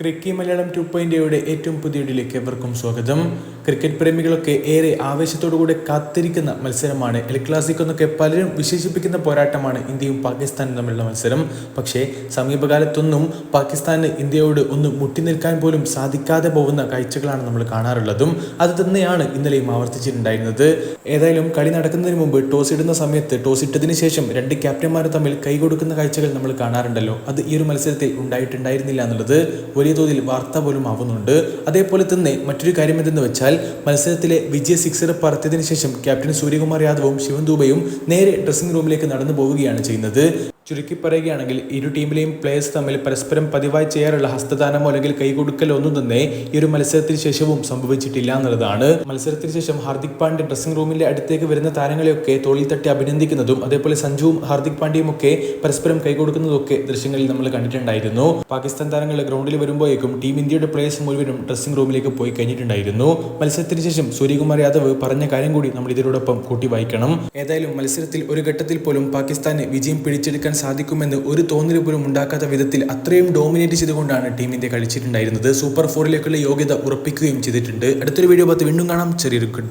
ക്രിക്കി Malayalam to പോയിന്റോയുടെ ഏറ്റവും പുതിയ ഇടിയിലേക്ക് എവർക്കും സ്വാഗതം. ക്രിക്കറ്റ് പ്രേമികളൊക്കെ ഏറെ ആവേശത്തോടുകൂടി കാത്തിരിക്കുന്ന മത്സരമാണ്. എൽ ക്ലാസിക് എന്നൊക്കെ പലരും വിശേഷിപ്പിക്കുന്ന പോരാട്ടമാണ് ഇന്ത്യയും പാകിസ്ഥാനും തമ്മിലുള്ള മത്സരം. പക്ഷേ സമീപകാലത്തൊന്നും പാകിസ്ഥാന് ഇന്ത്യയോട് ഒന്ന് മുട്ടി നിൽക്കാൻ പോലും സാധിക്കാതെ പോകുന്ന കാഴ്ചകളാണ് നമ്മൾ കാണാറുള്ളതും. അത് തന്നെയാണ് ഇന്നലെയും ആവർത്തിച്ചിട്ടുണ്ടായിരുന്നത്. ഏതായാലും കളി നടക്കുന്നതിന് മുമ്പ് ടോസ് ഇടുന്ന സമയത്ത് ടോസ് ഇട്ടതിന് ശേഷം രണ്ട് ക്യാപ്റ്റന്മാർ തമ്മിൽ കൈ കൊടുക്കുന്ന കാഴ്ചകൾ നമ്മൾ കാണാറുണ്ടല്ലോ. അത് ഈ ഒരു മത്സരത്തിൽ ഉണ്ടായിട്ടുണ്ടായിരുന്നില്ല എന്നുള്ളത് വലിയ തോതിൽ വാർത്ത പോലും ആവുന്നുണ്ട്. അതേപോലെ തന്നെ മറ്റൊരു കാര്യം എന്തെന്ന് വെച്ചാൽ മത്സരത്തിലെ വിജയ സിക്സർ പറത്തിയതിനു ശേഷം ക്യാപ്റ്റൻ സൂര്യകുമാർ യാദവും ശിവൻ ദൂബയും നേരെ ഡ്രസ്സിംഗ് റൂമിലേക്ക് നടന്നു പോവുകയാണ് ചെയ്യുന്നത്. ചുരുക്കി പറയുകയാണെങ്കിൽ ഇരു ടീമിലെയും പ്ലേയേഴ്സ് തമ്മിൽ പരസ്പരം പതിവായി ചെയ്യാറുള്ള ഹസ്തദാനമോ അല്ലെങ്കിൽ കൈകൊടുക്കലോ ഒന്നും തന്നെ ഈ ഒരു മത്സരത്തിന് ശേഷവും സംഭവിച്ചിട്ടില്ല എന്നുള്ളതാണ്. മത്സരത്തിന് ശേഷം ഹാർദിക് പാണ്ഡ്യ ഡ്രസ്സിംഗ് റൂമിന്റെ അടുത്തേക്ക് വരുന്ന താരങ്ങളെയൊക്കെ തോളിൽ തട്ടി അഭിനന്ദിക്കുന്നതും അതേപോലെ സഞ്ജുവും ഹാർദിക് പാണ്ഡ്യയും ഒക്കെ പരസ്പരം കൈകൊടുക്കുന്നതൊക്കെ ദൃശ്യങ്ങളിൽ നമ്മൾ കണ്ടിട്ടുണ്ടായിരുന്നു. പാകിസ്ഥാൻ താരങ്ങൾ ഗ്രൗണ്ടിൽ വരുമ്പോഴേക്കും ടീം ഇന്ത്യയുടെ പ്ലേയേഴ്സ് മുഴുവനും ഡ്രസ്സിംഗ് റൂമിലേക്ക് പോയി കഴിഞ്ഞിട്ടുണ്ടായിരുന്നു. മത്സരത്തിന് ശേഷം സൂര്യകുമാർ യാദവ് പറഞ്ഞ കാര്യം കൂടി നമ്മൾ ഇതിനോടൊപ്പം കൂട്ടി വായിക്കണം. ഏതായാലും മത്സരത്തിൽ ഒരു ഘട്ടത്തിൽ പോലും പാകിസ്ഥാന് വിജയം പിടിച്ചെടുക്കാൻ സാധിക്കുമെന്ന് ഒരു തോന്നൽ പോലും ഉണ്ടാക്കാത്ത വിധത്തിൽ അത്രയും ഡോമിനേറ്റ് ചെയ്തുകൊണ്ടാണ് ടീം ഇന്ത്യ കളിച്ചിട്ടുണ്ടായിരുന്നത്. സൂപ്പർ ഫോറിലേക്കുള്ള യോഗ്യത ഉറപ്പിക്കുകയും ചെയ്തിട്ടുണ്ട്. അടുത്തൊരു വീഡിയോ പത്ത് വീണ്ടും കാണാം. ചെറിയൊരു ഗുഡ്